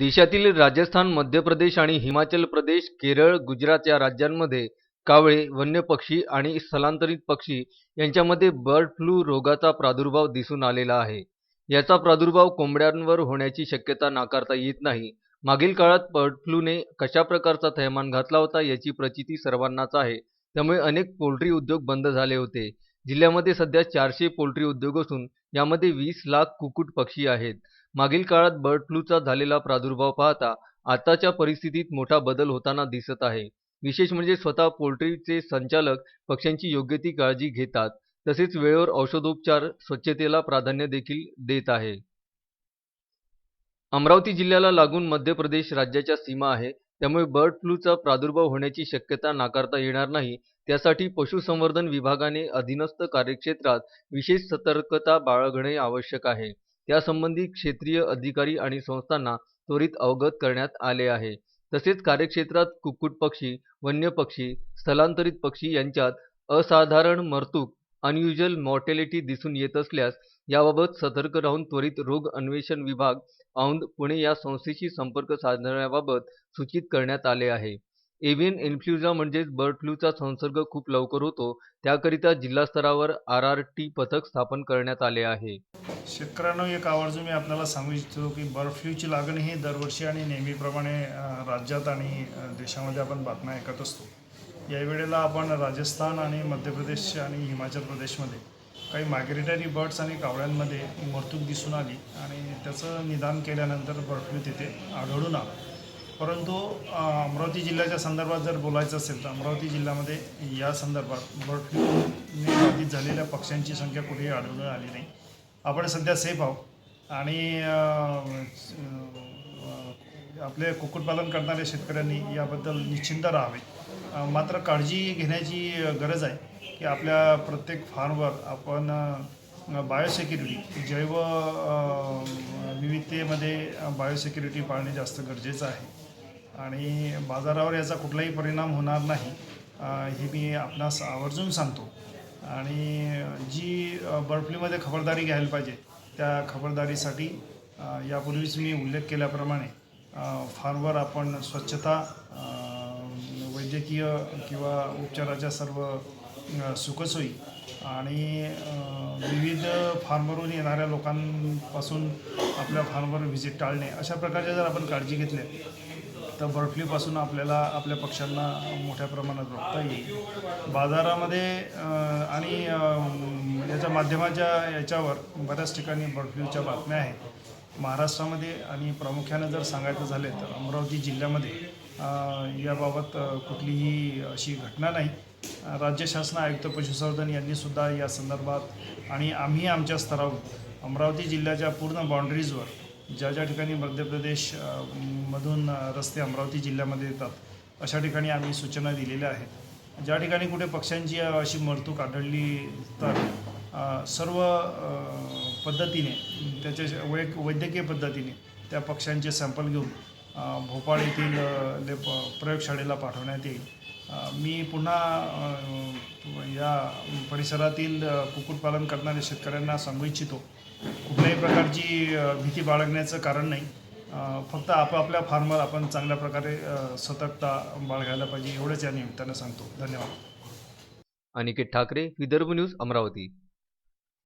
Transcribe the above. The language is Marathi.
देशातील राजस्थान, मध्य प्रदेश आणि हिमाचल प्रदेश, केरळ, गुजरात या राज्यांमध्ये कावळे, वन्य पक्षी आणि स्थलांतरित पक्षी यांच्यामध्ये बर्ड फ्लू रोगाचा प्रादुर्भाव दिसून आलेला आहे. याचा प्रादुर्भाव कोंबड्यांवर होण्याची शक्यता नाकारता येत नाही. मागील काळात बर्ड फ्लूने कशा प्रकारचा थैमान घातला होता याची प्रचिती सर्वांनाच आहे. त्यामुळे अनेक पोल्ट्री उद्योग बंद झाले होते. जिल्ह्यामध्ये सध्या चारशे पोल्ट्री उद्योग असून यामध्ये वीस लाख कुक्कुट पक्षी आहेत. मागील काळात बर्ड फ्लूचा झालेला प्रादुर्भाव पाहता आताच्या परिस्थितीत मोठा बदल होताना दिसत आहे. विशेष म्हणजे स्वतः पोल्ट्रीचे संचालक पक्ष्यांची योग्य ती काळजी घेतात. तसेच वेळेवर औषधोपचार, स्वच्छतेला प्राधान्य देखील देत आहे. अमरावती जिल्ह्याला लागून मध्य प्रदेश राज्याच्या सीमा आहे. त्यामुळे बर्ड फ्लूचा प्रादुर्भाव होण्याची शक्यता नाकारता येणार नाही. त्यासाठी पशुसंवर्धन विभागाने अधीनस्थ कार्यक्षेत्रात विशेष सतर्कता बाळगणे आवश्यक आहे. यासंबंधी क्षेत्रीय अधिकारी आणि संस्थांना त्वरित अवगत करण्यात आले आहे. तसेच कार्यक्षेत्रात कुक्कुट पक्षी, वन्य पक्षी, स्थलांतरित पक्षी यांच्यात असाधारण मर्तूक अनयुजल मॉर्टॅलिटी दिसून येत असल्यास याबाबत सतर्क राहून त्वरित रोग अन्वेषण विभाग, औंध, पुणे या संस्थेशी संपर्क साधण्याबाबत सूचित करण्यात आले आहे. एव्हियन इन्फ्लुएन्झा म्हणजेच बर्ड फ्लूचा संसर्ग खूप लवकर होतो त्याकरिता जिल्हास्तरावर टी पथक स्थापन करण्यात आले आहे. शेतकऱ्यांना एक आवर्जून मी आपल्याला सांगू इच्छितो की बर्ड फ्लूची लागण ही दरवर्षी आणि नेहमीप्रमाणे राज्यात आणि देशामध्ये आपण बातम्या ऐकत असतो यावेळेला आपण राजस्थान आणि मध्य प्रदेश आणि हिमाचल प्रदेशमध्ये काही मायग्रेटरी बर्ड्स आणि कावळ्यांमध्ये मृत्यू दिसून आली आणि त्याचं निदान केल्यानंतर बर्ड फ्लू तिथे आढळून आला परंतु अमरावती जिल्ह्याच्या संदर्भात जर बोलायचं असेल तर अमरावती जिल्ह्यामध्ये या संदर्भात बर्ड फ्लूने बाधित झालेल्या पक्ष्यांची संख्या कुठेही आढळून आली नाही. आपण सध्या सेफ आहोत. आणि आपले कुक्कुटपालन करणाऱ्या शेतकऱ्यांनी याबद्दल निश्चिंत राहावे. मात्र काळजी घेण्याची गरज आहे की आपल्या प्रत्येक फार्मवर आपण बायोसेक्युरिटी जैव विविधतेमध्ये बायोसेक्युरिटी पाळणे जास्त गरजेचं आहे. आणि बाजारावर याचा कुठलाही परिणाम होणार नाही. हे मी आपणास आवर्जून सांगतो. आणि जी बर्ड फ्लूमध्ये खबरदारी घ्यायला पाहिजे त्या खबरदारीसाठी यापूर्वीच मी उल्लेख केल्याप्रमाणे फार्मवर आपण स्वच्छता वैद्यकीय किंवा उपचाराच्या सर्व सुखसोयी आणि विविध फार्मवरून येणाऱ्या लोकांपासून आपल्या फार्मवर व्हिजिट टाळणे अशा प्रकारच्या जर आपण काळजी घेतल्या तर बर्ड फ्लूपासून आपल्याला आपल्या पक्ष्यांना मोठ्या प्रमाणात रोखता येईल. बाजारामध्ये आणि याच्या माध्यमाच्या याच्यावर बऱ्याच ठिकाणी बर्ड फ्लूच्या बातम्या आहेत. महाराष्ट्रामध्ये आणि प्रामुख्यानं जर सांगायचं झाले तर अमरावती जिल्ह्यामध्ये याबाबत कुठलीही अशी घटना नाही. राज्य शासन आयुक्त पशुसंवर्धन यांनीसुद्धा या संदर्भात आणि आम्ही आमच्या स्तरावर अमरावती जिल्ह्याच्या पूर्ण बाउंड्रीजवर ज्या ज्या ठिकाणी मध्य प्रदेश मधून रस्ते अमरावती जिल्ह्यामध्ये येतात अशा ठिकाणी आम्ही सूचना दिलेल्या आहेत. ज्या ठिकाणी कुठे पक्ष्यांची अशी मरतूक आढळली तर सर्व पद्धतीने त्याच्या वै वैद्यकीय पद्धतीने त्या पक्ष्यांचे सॅम्पल घेऊन भोपाळ येथील ले प्रयोगशाळेला पाठवण्यात येईल. मी पुन्हा या परिसरातील कुक्कुटपालन करणाऱ्या शेतकऱ्यांना सांगू इच्छितो कुठल्याही प्रकारची भीती बाळगण्याचं कारण नाही. फक्त आपापल्या फार्मर आपण चांगल्या प्रकारे सतर्कता बाळगायला पाहिजे एवढंच या निमित्तानं सांगतो. धन्यवाद. अनिकेत ठाकरे, विदर्भ न्यूज, अमरावती.